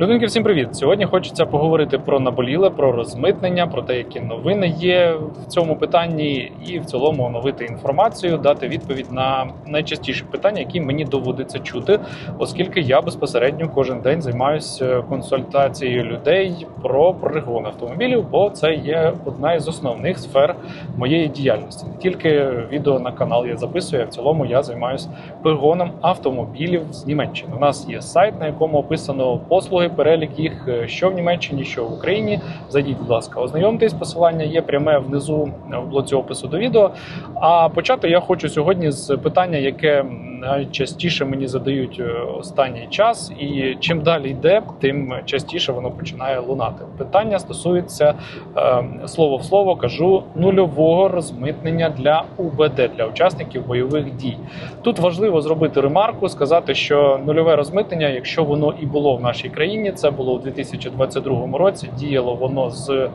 Людинки, всім привіт! Сьогодні хочеться поговорити про наболіле, про розмитнення, про те, які новини є в цьому питанні, і в цілому оновити інформацію, дати відповідь на найчастіші питання, які мені доводиться чути, оскільки я безпосередньо кожен день займаюся консультацією людей про пригон автомобілів, бо це є одна із основних сфер моєї діяльності. Не тільки відео на канал я записую, а в цілому я займаюся пригоном автомобілів з Німеччини. У нас є сайт, на якому описано послуги, перелік їх, е, що в Німеччині, що в Україні. Зайдіть, будь ласка, ознайомтесь. Посилання є пряме внизу в блоці опису до відео. А почати я хочу сьогодні з питання, яке найчастіше мені задають е, останній час, і чим далі йде, тим частіше воно починає лунати. Питання стосується е, слово в слово кажу нульового розмитнення для УБД для учасників бойових дій. Тут важливо зробити ремарку, сказати, що нульове розмитнення, якщо воно і було в нашій країні, це було у 2022 році. Діяло воно з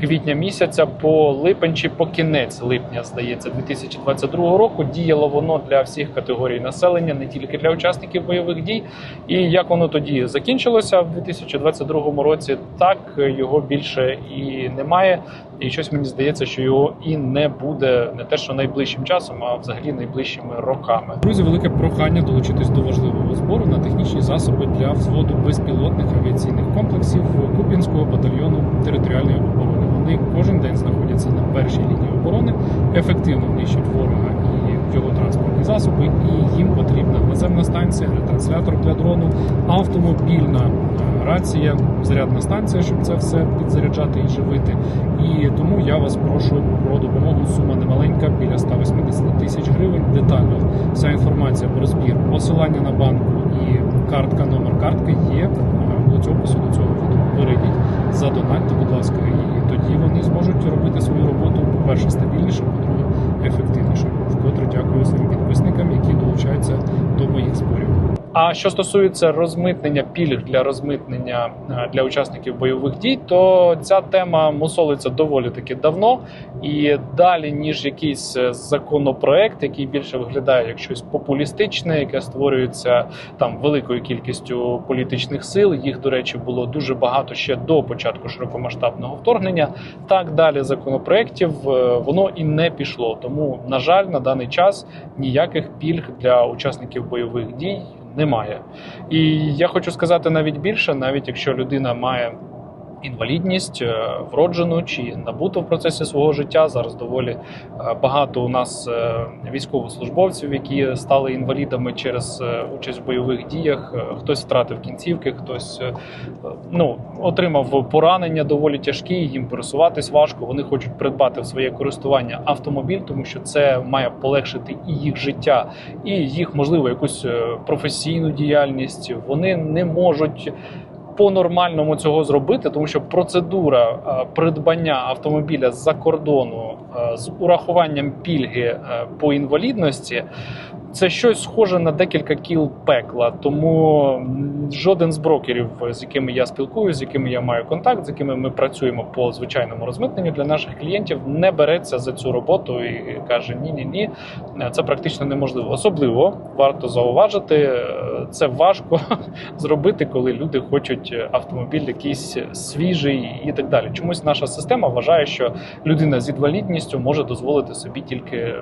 квітня місяця по липень чи по кінець липня, здається, 2022 року. Діяло воно для всіх категорій населення, не тільки для учасників бойових дій. І як воно тоді закінчилося в 2022 році, так його більше і немає. І щось мені здається, що його і не буде не те, що найближчим часом, а взагалі найближчими роками. Друзі, велике прохання долучитись до важливого збору на технічні засоби для взводу безпілотних авіаційних комплексів Куп'янського батальйону територіальної оборони. Вони кожен день знаходяться на першій лінії оборони, ефективно нищать ворога і його транспортні засоби. І їм потрібна наземна станція, ретранслятор для дрону, автомобільна е, рація, зарядна станція, щоб це все підзаряджати і живити. І тому я вас прошу про допомогу. Сума немаленька, біля 180 тисяч гривень. Детально вся інформація про збір, посилання на банку і картка, номер картки є в цього опису до цього. Перейдіть, задонатьте, будь ласка, і тоді вони зможуть робити свою роботу, по-перше, стабільніше, по-друге, ефективніше. Вкотре дякую своїм підписникам, які долучаються до моїх зборів. А що стосується розмитнення пільг для розмитнення е, для учасників бойових дій, то ця тема мусолиться доволі таки давно. І далі, ніж якийсь е, законопроект, який більше виглядає як щось популістичне, яке створюється там великою кількістю політичних сил. Їх, до речі, було дуже багато ще до початку широкомасштабного вторгнення. Так далі законопроєктів е, воно і не пішло. Тому, на жаль, на даний час ніяких пільг для учасників бойових дій немає. І я хочу сказати навіть більше, навіть якщо людина має інвалідність е, вроджену чи набуту в процесі свого життя. Зараз доволі е, багато у нас е, військовослужбовців, які стали інвалідами через участь в бойових діях. Хтось втратив кінцівки, хтось ну, отримав поранення доволі тяжкі. Їм пересуватись важко. Вони хочуть придбати в своє користування автомобіль, тому що це має полегшити і їх життя, і їх можливо якусь професійну діяльність. Вони не можуть по-нормальному цього зробити, тому що процедура е, придбання автомобіля з-за кордону е, з урахуванням пільги е, по інвалідності. Це щось схоже на декілька кіл пекла, тому жоден з брокерів, з якими я спілкуюся, з якими я маю контакт, з якими ми працюємо по звичайному розмитненню для наших клієнтів, не береться за цю роботу і каже: ні, ні, ні, це практично неможливо. Особливо варто зауважити, це важко зробити, коли люди хочуть автомобіль якийсь свіжий і так далі. Чомусь наша система вважає, що людина з інвалідністю може дозволити собі тільки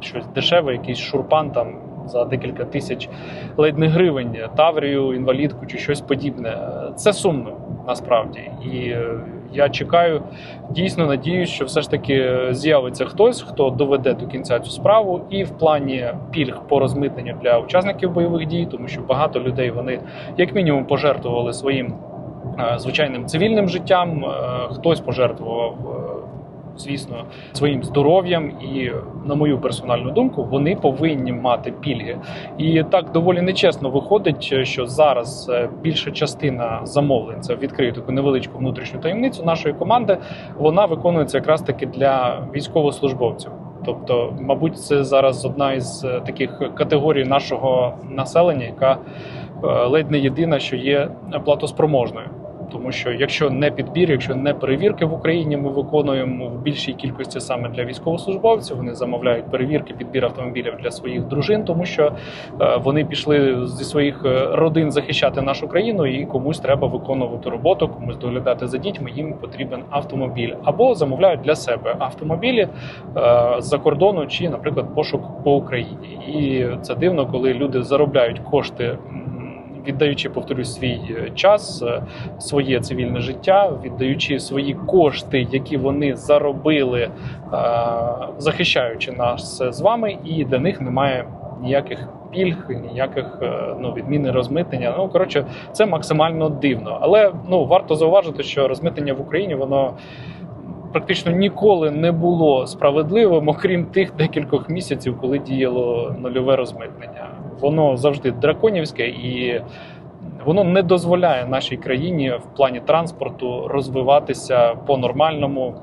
щось дешеве, якийсь шурпан там за декілька тисяч ледь не гривень, таврію, інвалідку чи щось подібне. Це сумно насправді. І я чекаю, дійсно надіюсь, що все ж таки з'явиться хтось, хто доведе до кінця цю справу, і в плані пільг по розмитненню для учасників бойових дій, тому що багато людей вони як мінімум пожертвували своїм звичайним цивільним життям, хтось пожертвував звісно, своїм здоров'ям, і на мою персональну думку, вони повинні мати пільги. І так доволі нечесно виходить, що зараз е, більша частина замовлень це відкрию таку невеличку внутрішню таємницю нашої команди. Вона виконується якраз таки для військовослужбовців. Тобто, мабуть, це зараз одна із е, таких категорій нашого населення, яка е, ледь не єдина, що є платоспроможною. Тому що якщо не підбір, якщо не перевірки в Україні, ми виконуємо в більшій кількості саме для військовослужбовців. Вони замовляють перевірки, підбір автомобілів для своїх дружин, тому що е, вони пішли зі своїх е, родин захищати нашу країну, і комусь треба виконувати роботу, комусь доглядати за дітьми. Їм потрібен автомобіль або замовляють для себе автомобілі е, з-за кордону чи, наприклад, пошук по Україні. І це дивно, коли люди заробляють кошти. Віддаючи, повторюсь, свій е, час, е, своє цивільне життя, віддаючи свої кошти, які вони заробили, е, захищаючи нас з вами, і для них немає ніяких пільг, ніяких ну, відміни розмитнення. Ну коротше, це максимально дивно. Але ну варто зауважити, що розмитнення в Україні воно практично ніколи не було справедливим, окрім тих декількох місяців, коли діяло нульове розмитнення. Воно завжди драконівське і. Воно не дозволяє нашій країні в плані транспорту розвиватися по-нормальному.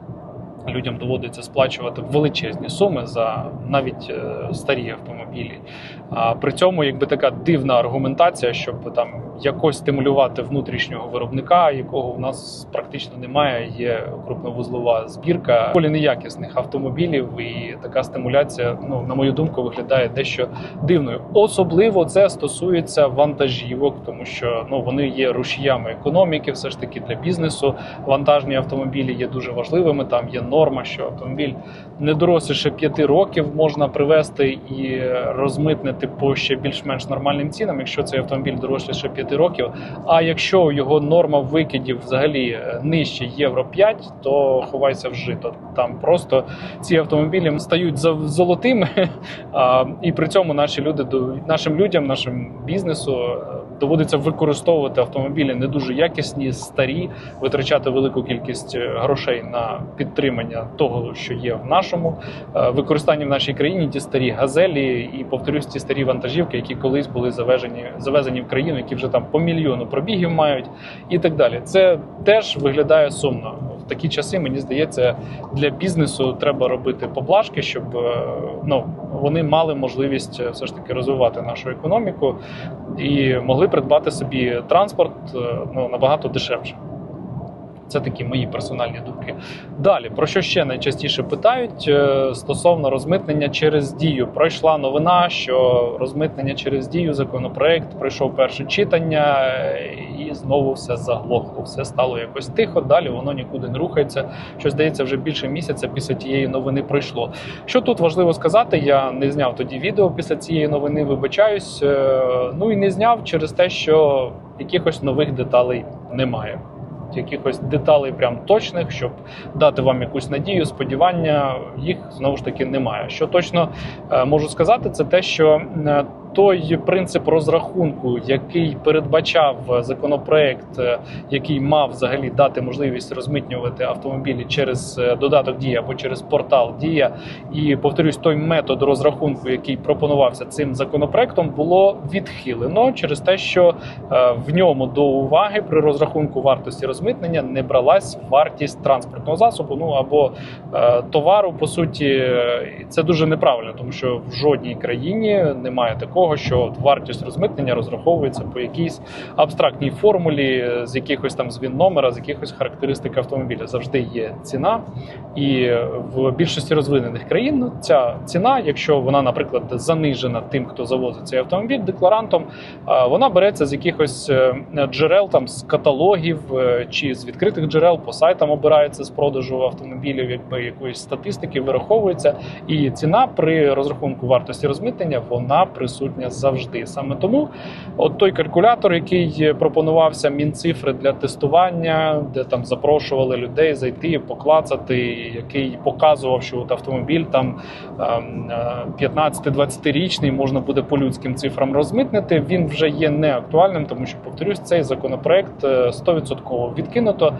Людям доводиться сплачувати величезні суми за навіть е, старі автомобілі. А при цьому, якби така дивна аргументація, щоб там якось стимулювати внутрішнього виробника, якого у нас практично немає, є крупновузлова збірка доволі неякісних автомобілів, і така стимуляція, ну на мою думку, виглядає дещо дивною. Особливо це стосується вантажівок, тому що ну вони є рушіями економіки, все ж таки для бізнесу. Вантажні автомобілі є дуже важливими. Там є норма, що автомобіль не доросліше 5 років можна привезти і розмитнити по ще більш-менш нормальним цінам, якщо цей автомобіль доросліше 5 років. А якщо його норма викидів взагалі е, нижче євро 5, то ховайся в жито. Там просто ці автомобілі стають за- золотими, і при цьому наші люди нашим людям, нашим бізнесу е, доводиться використовувати автомобілі не дуже якісні, старі, витрачати велику кількість е, грошей на підтримання того, що є в нашому використанні в нашій країні. Ті старі газелі і повторюсь, ті старі вантажівки, які колись були завезені, завезені в країну, які вже там по мільйону пробігів мають, і так далі. Це теж виглядає сумно. В такі часи мені здається, для бізнесу треба робити поблажки, щоб е, ну вони мали можливість е, все ж таки розвивати нашу економіку і могли придбати собі транспорт е, ну набагато дешевше. Це такі мої персональні думки. Далі про що ще найчастіше питають Е, стосовно розмитнення через дію. Пройшла новина, що розмитнення через дію законопроект пройшов перше читання, е, і знову все заглохло. Все стало якось тихо. Далі воно нікуди не рухається. Що здається, вже більше місяця після тієї новини пройшло. Що тут важливо сказати, я не зняв тоді відео після цієї новини. Вибачаюсь. Е, Ну і не зняв через те, що якихось нових деталей немає. Якихось деталей прям точних, щоб дати вам якусь надію, сподівання, їх знову ж таки немає. Що точно е, можу сказати, це те, що е, той принцип розрахунку, який передбачав законопроект, е, який мав взагалі дати можливість розмитнювати автомобілі через е, додаток Дія або через портал Дія, і повторюсь, той метод розрахунку, який пропонувався цим законопроектом, було відхилено через те, що е, в ньому до уваги при розрахунку вартості розмитнення не бралась вартість транспортного засобу, ну або е, товару. По суті, е, це дуже неправильно, тому що в жодній країні немає такого, що от вартість розмитнення розраховується по якійсь абстрактній формулі з якихось там звін номера, з якихось характеристик автомобіля. Завжди є ціна, і в більшості розвинених країн ця ціна, якщо вона, наприклад, занижена тим, хто завозить цей автомобіль декларантом, вона береться з якихось е, джерел, там з каталогів е, чи з відкритих джерел по сайтам обирається з продажу автомобілів, якби якоїсь статистики вираховується, і ціна при розрахунку вартості розмитнення вона присутня завжди. Саме тому, от той калькулятор, який пропонувався мінцифри для тестування, де там запрошували людей зайти, поклацати, який показував, що от автомобіль там ем, е, 15-20-річний можна буде по людським цифрам розмитнити. Він вже є неактуальним, тому що повторюсь, цей законопроект е, 100% відкинуто.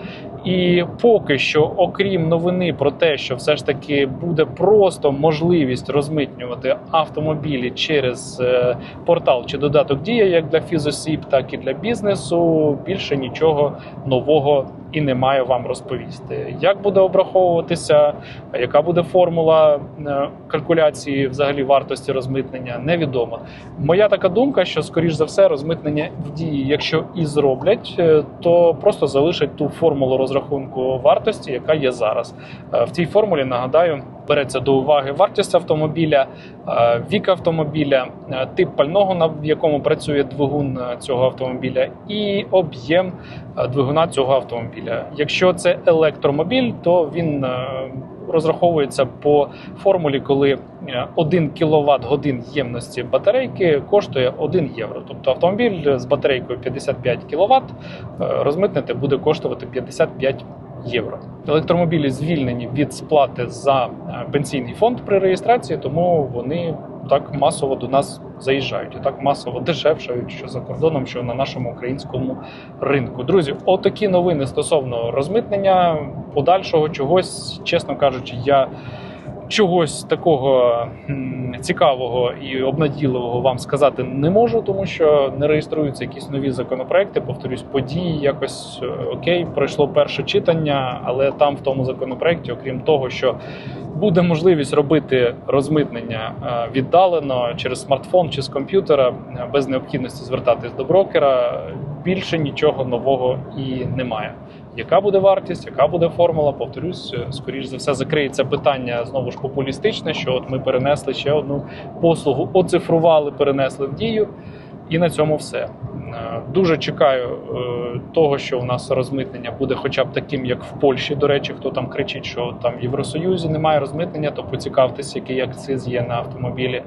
І поки що, окрім новини про те, що все ж таки буде просто можливість розмитнювати автомобілі через е, е, портал чи додаток дія як для фізосіб, так і для бізнесу. Більше нічого нового і не маю вам розповісти. Як буде обраховуватися, яка буде формула е, калькуляції взагалі вартості розмитнення, невідомо. Моя така думка, що скоріш за все розмитнення в дії, якщо і зроблять, е, то просто залишать ту формулу розрахунку вартості, яка є зараз. Е, В цій формулі нагадаю. Береться до уваги вартість автомобіля, е, вік автомобіля, е, тип пального, в якому працює двигун е, цього автомобіля, і об'єм двигуна цього автомобіля. Якщо це електромобіль, то він розраховується по формулі, коли е, 1 кВт годин ємності батарейки коштує 1 євро. Тобто автомобіль з батарейкою 55 кВт розмитнити буде коштувати 55 євро. Електромобілі звільнені від сплати за е, пенсійний фонд при реєстрації, тому вони так масово до нас заїжджають і так масово дешевшають, що за кордоном, що на нашому українському ринку. Друзі, отакі новини стосовно розмитнення подальшого чогось, чесно кажучи, я. Чогось такого цікавого і обнадійливого вам сказати не можу, тому що не реєструються якісь нові законопроекти. Повторюсь, події якось е, окей, пройшло перше читання, але там в тому законопроекті, окрім того, що буде можливість робити розмитнення е, віддалено через смартфон чи з комп'ютера е, без необхідності звертатись до брокера. Більше нічого нового і немає. Яка буде вартість, яка буде формула? Повторюсь, е, скоріш за все, закриється питання знову ж популістичне, що от ми перенесли ще одну послугу, оцифрували, перенесли в дію, і на цьому все. Е, Дуже чекаю е, того, що у нас розмитнення буде хоча б таким, як в Польщі. До речі, хто там кричить, що там в Євросоюзі немає розмитнення, то поцікавтесь, який акциз є на автомобілі.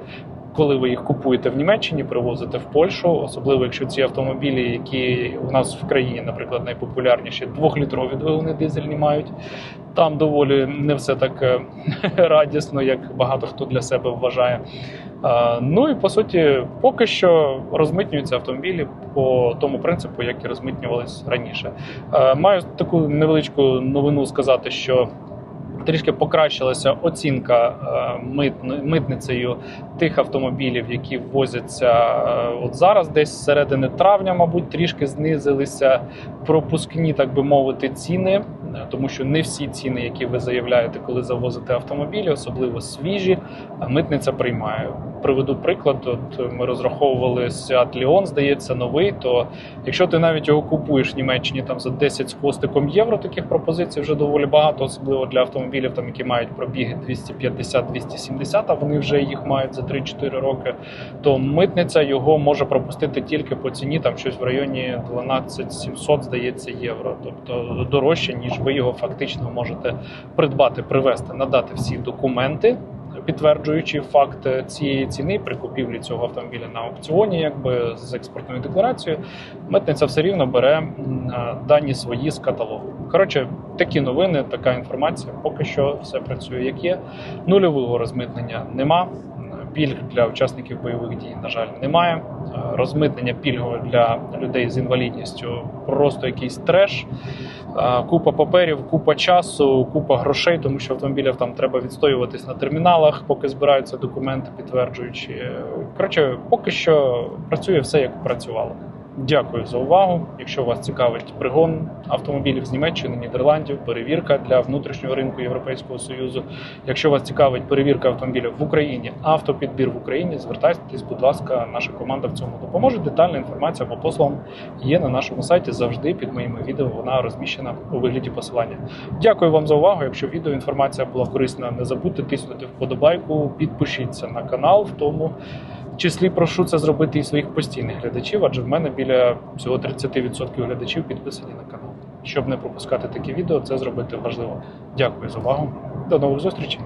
Коли ви їх купуєте в Німеччині, привозите в Польщу, особливо якщо ці автомобілі, які у нас в країні, наприклад, найпопулярніші, двохлітрові двигуни дизельні мають. Там доволі не все так е, радісно, як багато хто для себе вважає. Ну і по суті, поки що розмитнюються автомобілі по тому принципу, як і розмитнювались раніше. Маю таку невеличку новину сказати, що трішки покращилася оцінка е, митницею тих автомобілів, які ввозяться е, от зараз, десь з середини травня, мабуть, трішки знизилися пропускні, так би мовити, ціни, тому що не всі ціни, які ви заявляєте, коли завозите автомобілі, особливо свіжі, е, митниця приймає. Приведу приклад. От ми розраховували Seat Leon, здається, новий. То якщо ти навіть його купуєш в Німеччині там за 10 з хвостиком євро, таких пропозицій вже доволі багато, особливо для автомобілів, там які мають пробіги 250-270, а вони вже їх мають за 3-4 роки. То митниця його може пропустити тільки по ціні, там щось в районі 12700, здається, євро. Тобто дорожче, ніж ви його фактично можете придбати, привезти, надати всі документи. Підтверджуючи факт цієї ціни при купівлі цього автомобіля на аукціоні, якби з експортною декларацією, митниця все рівно бере е, дані свої з каталогу. Коротше, такі новини, така інформація. Поки що все працює як є. Нульового розмитнення нема. Пільг для учасників бойових дій, на жаль, немає. Е, Розмитнення пільгове для людей з інвалідністю просто якийсь треш. Е, Купа паперів, купа часу, купа грошей, тому що автомобілів там треба відстоюватись на терміналах, поки збираються документи, підтверджуючи. Коротше, поки що працює все як працювало. Дякую за увагу. Якщо вас цікавить пригон автомобілів з Німеччини, Нідерландів, перевірка для внутрішнього ринку Європейського Союзу. Якщо вас цікавить перевірка автомобілів в Україні, автопідбір в Україні, звертайтесь, будь ласка, наша команда в цьому допоможе. Детальна інформація по послугам є на нашому сайті. Завжди під моїми відео вона розміщена у вигляді посилання. Дякую вам за увагу. Якщо відео інформація була корисна, не забудьте тиснути вподобайку, підпишіться на канал, в тому числі прошу це зробити і своїх постійних глядачів, адже в мене біля всього 30% глядачів підписані на канал. Щоб не пропускати такі відео, це зробити важливо. Дякую за увагу. До нових зустрічей.